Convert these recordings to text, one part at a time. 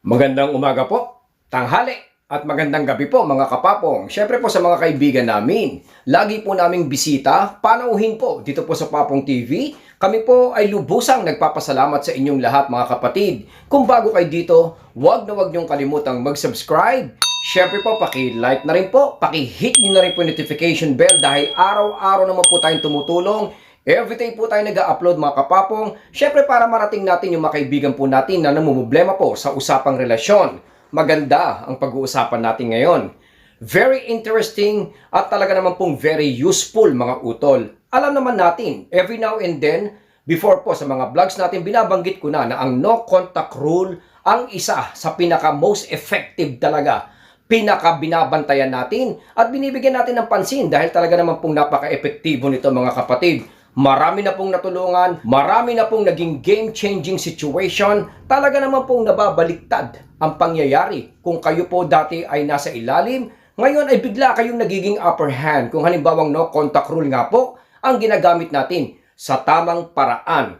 Magandang umaga po, tanghali, at magandang gabi po mga kapapong. Siyempre po sa mga kaibigan namin. Lagi po naming bisita, panauhin po dito po sa Papong TV. Kami po ay lubusang nagpapasalamat sa inyong lahat mga kapatid. Kung bago kayo dito, huwag na huwag niyong kalimutang mag-subscribe. Siyempre po, paki-like na rin po, paki-hit niyo na rin po notification bell dahil araw-araw naman po tayong tumutulong Everyday po tayo nag-upload mga kapapong, syempre para marating natin yung mga kaibigan po natin na namumblema po sa usapang relasyon. Maganda ang pag-uusapan natin ngayon. Very interesting at talaga naman pong very useful mga utol. Alam naman natin, every now and then, before po sa mga vlogs natin, binabanggit ko na na ang no contact rule ang isa sa pinaka most effective talaga pinaka binabantayan natin at binibigyan natin ng pansin dahil talaga naman pong napaka-epektibo nito mga kapatid. Marami na pong natulungan, marami na pong naging game-changing situation, talaga naman pong nababaliktad ang pangyayari. Kung kayo po dati ay nasa ilalim, ngayon ay bigla kayong nagiging upper hand. Kung halimbawang no contact rule nga po, ang ginagamit natin sa tamang paraan.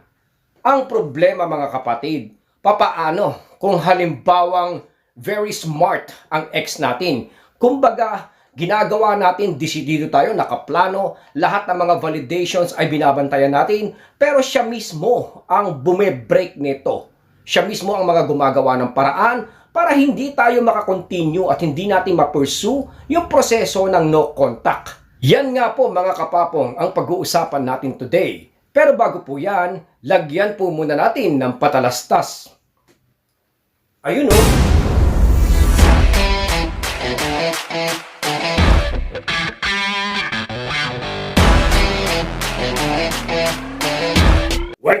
Ang problema mga kapatid, papaano kung halimbawang very smart ang ex natin? Kumbaga, ginagawa natin, desidido tayo, nakaplano, lahat ng mga validations ay binabantayan natin, pero siya mismo ang bumibreak nito. Siya mismo ang mga gumagawa ng paraan para hindi tayo makakontinue at hindi natin ma-pursue yung proseso ng no contact. Yan nga po mga kapapong ang pag-uusapan natin today. Pero bago po yan, lagyan po muna natin ng patalastas. Ayun oh.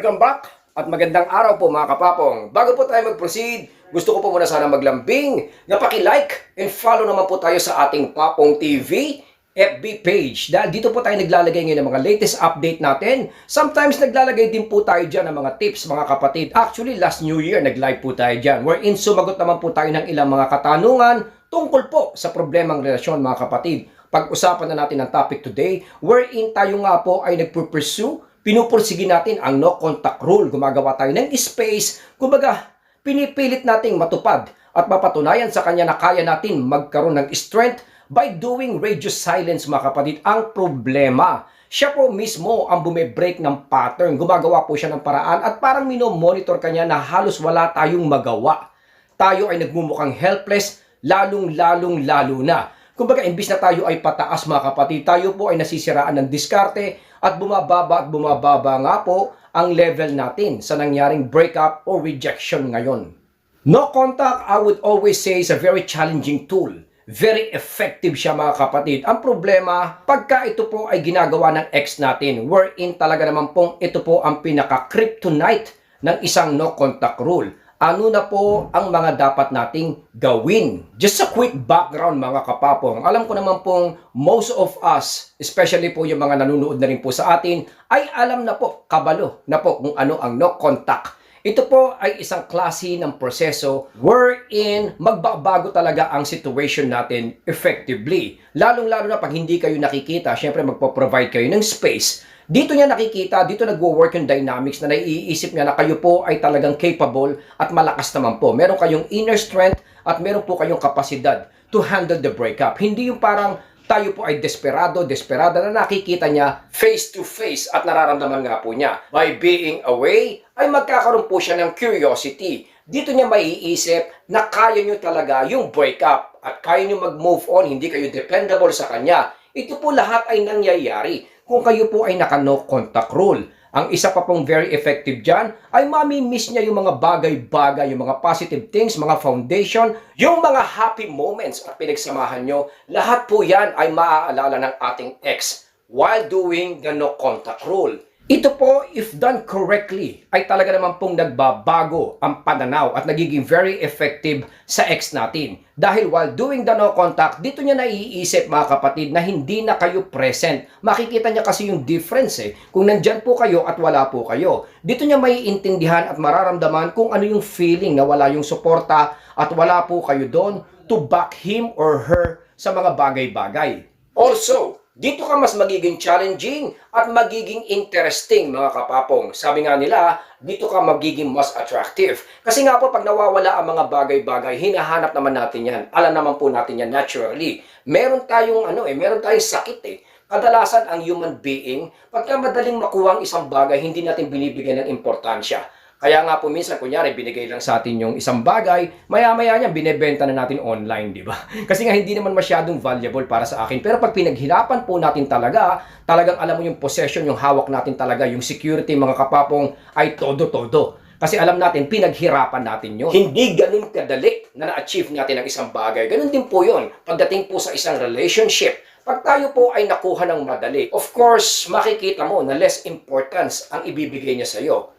Welcome back at magandang araw po mga kapapong. Bago po tayo mag-proceed, gusto ko po muna sana maglambing na paki-like and follow naman po tayo sa ating Papong TV FB page. Dahil dito po tayo naglalagay ngayon ng mga latest update natin. Sometimes naglalagay din po tayo dyan ng mga tips mga kapatid. Actually, last New Year nag-live po tayo dyan. Wherein sumagot naman po tayo ng ilang mga katanungan tungkol po sa problemang relasyon mga kapatid. Pag-usapan na natin ang topic today wherein tayo nga po ay nagpupursue pinupursige natin ang no contact rule. Gumagawa tayo ng space. Kumbaga, pinipilit nating matupad at mapatunayan sa kanya na kaya natin magkaroon ng strength by doing radio silence mga kapatid. Ang problema, siya po mismo ang bumibreak ng pattern. Gumagawa po siya ng paraan at parang minomonitor kanya na halos wala tayong magawa. Tayo ay nagmumukhang helpless, lalong-lalong lalo na. Kumbaga, imbis na tayo ay pataas mga kapatid, tayo po ay nasisiraan ng diskarte at bumababa at bumababa nga po ang level natin sa nangyaring breakup or rejection ngayon. No contact, I would always say, is a very challenging tool. Very effective siya mga kapatid. Ang problema, pagka ito po ay ginagawa ng ex natin, wherein talaga naman pong ito po ang pinaka-kryptonite ng isang no contact rule ano na po ang mga dapat nating gawin. Just a quick background mga kapapong. Alam ko naman pong most of us, especially po yung mga nanonood na rin po sa atin, ay alam na po, kabalo na po kung ano ang no contact. Ito po ay isang klase ng proseso wherein magbabago talaga ang situation natin effectively. Lalong-lalo na pag hindi kayo nakikita, syempre magpo-provide kayo ng space dito niya nakikita, dito nagwo-work yung dynamics na naiisip niya na kayo po ay talagang capable at malakas naman po. Meron kayong inner strength at meron po kayong kapasidad to handle the breakup. Hindi yung parang tayo po ay desperado, desperada na nakikita niya face to face at nararamdaman nga po niya. By being away, ay magkakaroon po siya ng curiosity. Dito niya maiisip na kaya niyo talaga yung breakup at kaya niyo mag-move on, hindi kayo dependable sa kanya. Ito po lahat ay nangyayari kung kayo po ay naka no contact rule. Ang isa pa pong very effective dyan ay mami-miss niya yung mga bagay-bagay, yung mga positive things, mga foundation, yung mga happy moments at pinagsamahan nyo. Lahat po yan ay maaalala ng ating ex while doing the no contact rule. Ito po, if done correctly, ay talaga naman pong nagbabago ang pananaw at nagiging very effective sa ex natin. Dahil while doing the no contact, dito niya naiisip mga kapatid na hindi na kayo present. Makikita niya kasi yung difference eh. Kung nandyan po kayo at wala po kayo. Dito niya maiintindihan at mararamdaman kung ano yung feeling na wala yung suporta at wala po kayo doon to back him or her sa mga bagay-bagay. Also, dito ka mas magiging challenging at magiging interesting mga kapapong. Sabi nga nila, dito ka magiging mas attractive. Kasi nga po pag nawawala ang mga bagay-bagay, hinahanap naman natin yan. Alam naman po natin yan naturally. Meron tayong ano eh, meron tayong sakit eh. Kadalasan ang human being, pagka madaling makuha ang isang bagay, hindi natin binibigyan ng importansya. Kaya nga po minsan, kunyari, binigay lang sa atin yung isang bagay, maya-maya niya, binebenta na natin online, di ba? Kasi nga hindi naman masyadong valuable para sa akin. Pero pag pinaghirapan po natin talaga, talagang alam mo yung possession, yung hawak natin talaga, yung security, mga kapapong, ay todo-todo. Kasi alam natin, pinaghirapan natin yun. Hindi ganun kadali na na-achieve natin ang isang bagay. Ganun din po yun. Pagdating po sa isang relationship, pag tayo po ay nakuha ng madali, of course, makikita mo na less importance ang ibibigay niya sa iyo.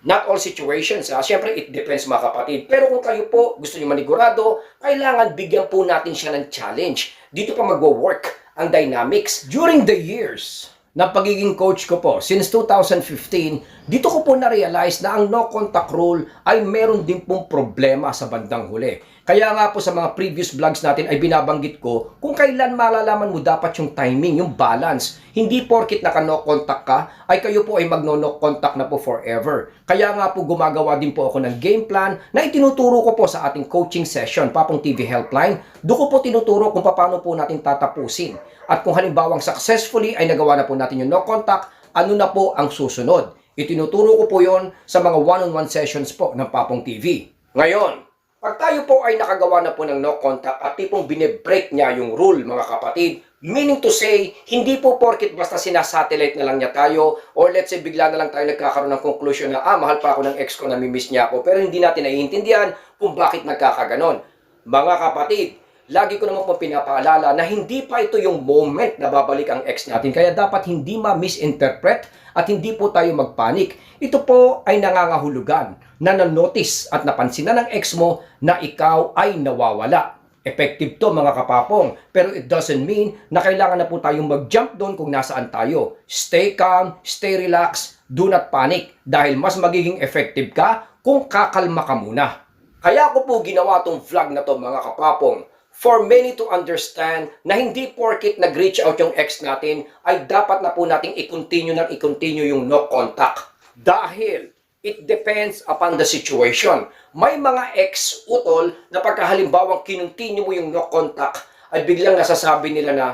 Not all situations, ha? Siyempre, it depends mga kapatid. Pero kung kayo po gusto niyo manigurado, kailangan bigyan po natin siya ng challenge. Dito pa magwo-work ang dynamics. During the years na pagiging coach ko po, since 2015, dito ko po na-realize na ang no contact rule ay meron din pong problema sa bandang huli. Kaya nga po sa mga previous vlogs natin ay binabanggit ko kung kailan malalaman mo dapat yung timing, yung balance. Hindi porkit naka no contact ka, ay kayo po ay magno no contact na po forever. Kaya nga po gumagawa din po ako ng game plan na itinuturo ko po sa ating coaching session, Papong TV Helpline. Doon po tinuturo kung paano po natin tatapusin. At kung halimbawang successfully ay nagawa na po natin yung no contact, ano na po ang susunod. Itinuturo ko po yon sa mga one-on-one sessions po ng Papong TV. Ngayon, pag tayo po ay nakagawa na po ng no contact at tipong binebreak niya yung rule mga kapatid, meaning to say, hindi po porkit basta sinasatellite na lang niya tayo or let's say bigla na lang tayo nagkakaroon ng conclusion na ah, mahal pa ako ng ex ko, namimiss niya ako pero hindi natin naiintindihan kung bakit nagkakaganon. Mga kapatid, lagi ko naman po pinapaalala na hindi pa ito yung moment na babalik ang ex natin. Kaya dapat hindi ma-misinterpret at hindi po tayo magpanik. Ito po ay nangangahulugan na na-notice at napansin na ng ex mo na ikaw ay nawawala. Effective to mga kapapong. Pero it doesn't mean na kailangan na po tayong mag-jump doon kung nasaan tayo. Stay calm, stay relaxed, do not panic. Dahil mas magiging effective ka kung kakalma ka muna. Kaya ko po ginawa tong vlog na to mga kapapong for many to understand na hindi porkit nag-reach out yung ex natin ay dapat na po nating i-continue nang i-continue yung no contact. Dahil it depends upon the situation. May mga ex utol na pagkahalimbawang kinontinue mo yung no contact ay biglang nasasabi nila na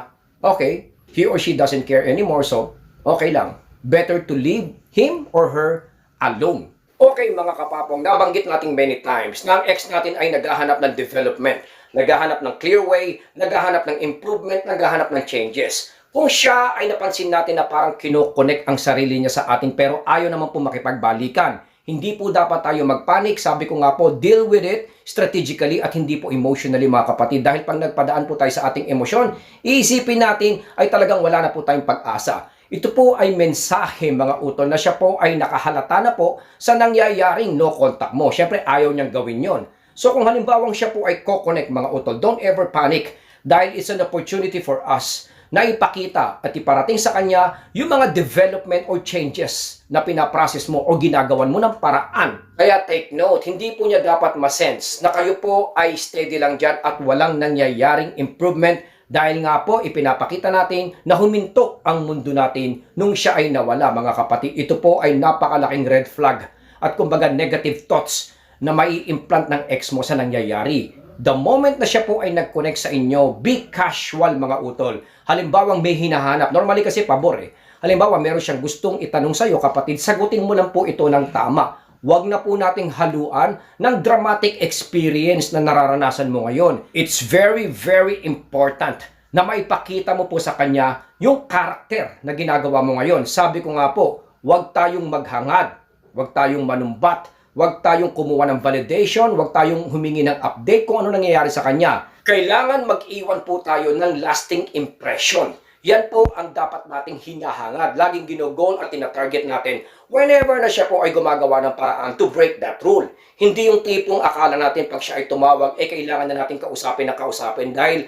okay, he or she doesn't care anymore so okay lang. Better to leave him or her alone. Okay mga kapapong, nabanggit natin many times na ang ex natin ay naghahanap ng development, naghahanap ng clear way, naghahanap ng improvement, naghahanap ng changes. Kung siya ay napansin natin na parang kinoconnect ang sarili niya sa atin pero ayaw naman po makipagbalikan. Hindi po dapat tayo magpanik. Sabi ko nga po, deal with it strategically at hindi po emotionally mga kapatid. Dahil pag nagpadaan po tayo sa ating emosyon, iisipin natin ay talagang wala na po tayong pag-asa. Ito po ay mensahe mga utol na siya po ay nakahalata na po sa nangyayaring no contact mo. Siyempre ayaw niyang gawin yon. So kung halimbawang siya po ay ko-connect mga utol, don't ever panic dahil it's an opportunity for us na ipakita at iparating sa kanya yung mga development or changes na pinaprocess mo o ginagawan mo ng paraan. Kaya take note, hindi po niya dapat masense na kayo po ay steady lang dyan at walang nangyayaring improvement dahil nga po ipinapakita natin na huminto ang mundo natin nung siya ay nawala mga kapatid. Ito po ay napakalaking red flag at kumbaga negative thoughts na mai-implant ng ex mo sa nangyayari. The moment na siya po ay nag-connect sa inyo, be casual mga utol. Halimbawang may hinahanap. Normally kasi pabor eh. Halimbawa, meron siyang gustong itanong sa iyo, kapatid, sagutin mo lang po ito ng tama. Huwag na po nating haluan ng dramatic experience na nararanasan mo ngayon. It's very, very important na maipakita mo po sa kanya yung karakter na ginagawa mo ngayon. Sabi ko nga po, huwag tayong maghangad, huwag tayong manumbat, huwag tayong kumuha ng validation, huwag tayong humingi ng update kung ano nangyayari sa kanya. Kailangan mag-iwan po tayo ng lasting impression. Yan po ang dapat nating hinahangad. Laging ginogol at tinatarget natin whenever na siya po ay gumagawa ng paraan to break that rule. Hindi yung tipong akala natin pag siya ay tumawag, eh kailangan na natin kausapin na kausapin dahil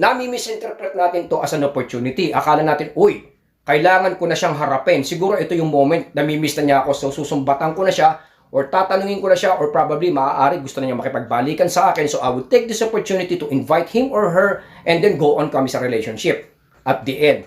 nami-misinterpret natin to as an opportunity. Akala natin, uy, kailangan ko na siyang harapin. Siguro ito yung moment na mimiss na niya ako so susumbatan ko na siya or tatanungin ko na siya or probably maaari gusto na niya makipagbalikan sa akin so I would take this opportunity to invite him or her and then go on kami sa relationship. at the end,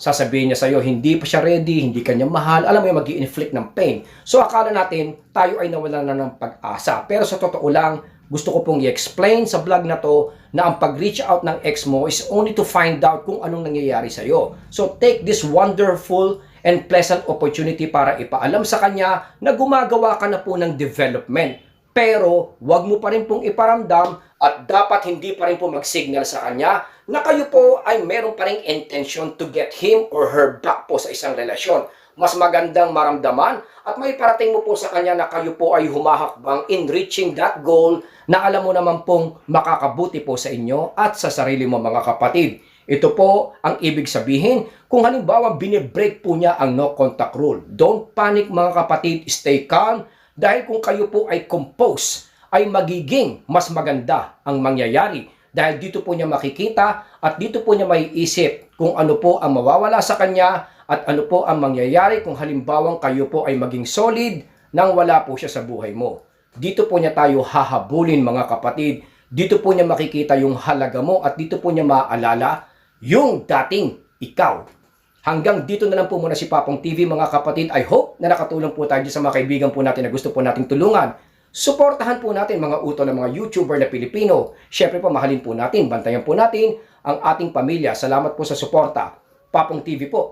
sasabihin niya sa'yo, hindi pa siya ready, hindi kanya mahal, alam mo yung mag inflict ng pain. So akala natin, tayo ay nawala na ng pag-asa. Pero sa totoo lang, gusto ko pong i-explain sa vlog na to na ang pag-reach out ng ex mo is only to find out kung anong nangyayari sa'yo. So take this wonderful and pleasant opportunity para ipaalam sa kanya na gumagawa ka na po ng development. Pero wag mo pa rin pong iparamdam at dapat hindi pa rin po mag-signal sa kanya na kayo po ay meron pa rin intention to get him or her back po sa isang relasyon. Mas magandang maramdaman at may parating mo po sa kanya na kayo po ay humahakbang in reaching that goal na alam mo naman pong makakabuti po sa inyo at sa sarili mo mga kapatid. Ito po ang ibig sabihin kung halimbawa binibreak po niya ang no contact rule. Don't panic mga kapatid, stay calm dahil kung kayo po ay compose ay magiging mas maganda ang mangyayari dahil dito po niya makikita at dito po niya maiisip kung ano po ang mawawala sa kanya at ano po ang mangyayari kung halimbawang kayo po ay maging solid nang wala po siya sa buhay mo. Dito po niya tayo hahabulin mga kapatid. Dito po niya makikita yung halaga mo at dito po niya maaalala yung dating ikaw. Hanggang dito na lang po muna si Papong TV mga kapatid. I hope na nakatulong po tayo sa mga kaibigan po natin na gusto po nating tulungan. Suportahan po natin mga uto ng mga YouTuber na Pilipino. Siyempre po mahalin po natin, bantayan po natin ang ating pamilya. Salamat po sa suporta. Papong TV po.